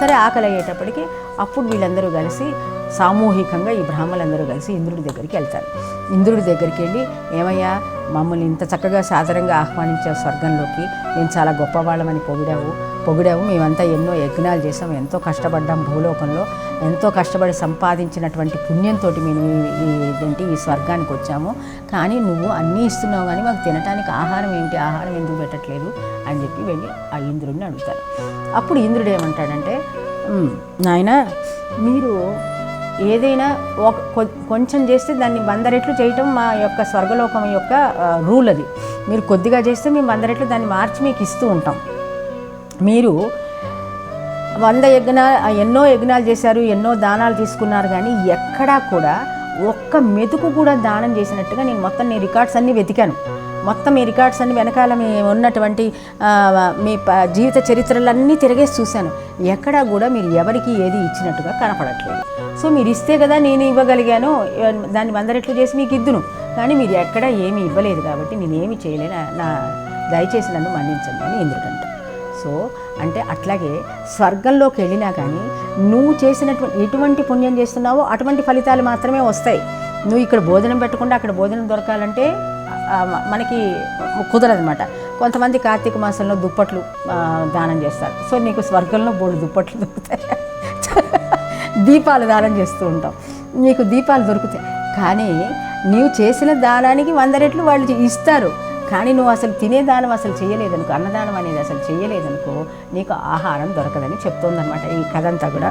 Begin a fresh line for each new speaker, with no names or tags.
సరే ఆకలి అయ్యేటప్పటికి అప్పుడు వీళ్ళందరూ కలిసి సామూహికంగా ఈ బ్రాహ్మలందరూ కలిసి ఇంద్రుడి దగ్గరికి వెళ్తారు. ఇంద్రుడి దగ్గరికి వెళ్ళి ఏమయ్యా మమ్మల్ని ఇంత చక్కగా సాదరంగా ఆహ్వానించావు స్వర్గంలోకి. మేము చాలా గొప్పవాళ్ళమని పొగిడావు. పొగిడావు. మేమంతా ఎన్నో యజ్ఞాలు చేసాం ఎంతో కష్టపడ్డాం భూలోకంలో. ఎంతో కష్టపడి సంపాదించినటువంటి పుణ్యంతో మేము ఏంటి ఈ స్వర్గానికి వచ్చాము. కానీ నువ్వు అన్నీ ఇస్తున్నావు కానీ మాకు తినడానికి ఆహారం ఏంటి? ఆహారం ఎందుకు పెట్టట్లేదు? అని చెప్పి వెళ్ళి ఆ ఇంద్రుడిని అడుగుతారు. అప్పుడు ఇంద్రుడు ఏమంటాడంటే నాయనా మీరు ఏదైనా ఒక కొంచెం చేస్తే దాన్ని వంద రెట్లు చేయటం మా యొక్క స్వర్గలోకం యొక్క రూల్ అది. మీరు కొద్దిగా చేస్తే మేము వంద రెట్లు దాన్ని మార్చి మీకు ఇస్తూ ఉంటాం. మీరు వంద యజ్ఞాలు ఎన్నో యజ్ఞాలు చేశారు ఎన్నో దానాలు తీసుకున్నారు కానీ ఎక్కడా కూడా ఒక్క మెతుకు కూడా దానం చేసినట్టుగా నేను మొత్తం నీ రికార్డ్స్ అన్నీ వెతికాను. మొత్తం మీ రికార్డ్స్ అన్ని వెనకాల మీ ఉన్నటువంటి మీ ప- జీవిత చరిత్రలన్నీ తిరిగేసి చూశాను. ఎక్కడా కూడా మీరు ఎవరికి ఏది ఇచ్చినట్టుగా కనపడట్లేదు. సో మీరు ఇస్తే కదా నేను ఇవ్వగలిగాను దాన్ని వందరెట్లు చేసి మీకు ఇద్దును. కానీ మీరు ఎక్కడా ఏమీ ఇవ్వలేదు కాబట్టి నేనేమి చేయలేను. నా దయచేసి నన్ను మన్నించండి అని ఇంద్రుడు సో అంటే అట్లాగే స్వర్గంలోకి వెళ్ళినా కానీ నువ్వు చేసినటువంటి ఎటువంటి పుణ్యం చేస్తున్నావో అటువంటి ఫలితాలు మాత్రమే వస్తాయి. నువ్వు ఇక్కడ భోజనం పెట్టకుండా అక్కడ భోజనం దొరకాలంటే మనకి కుదరదనమాట కొంతమంది కార్తీక మాసంలో దుప్పట్లు దానం చేస్తారు. సో నీకు స్వర్గంలో బోడు దుప్పట్లు దొరుకుతాయి. దీపాలు దానం చేస్తూ ఉంటాం నీకు దీపాలు దొరుకుతాయి. కానీ నీవు చేసిన దానానికి వంద రెట్లు వాళ్ళు ఇస్తారు. కానీ నువ్వు అసలు తినే దానం అసలు చేయలేదనుకో అన్నదానం అనేది అసలు చేయలేదనుకో నీకు ఆహారం దొరకదని చెప్తోందనమాట ఈ కథ అంతా కూడా.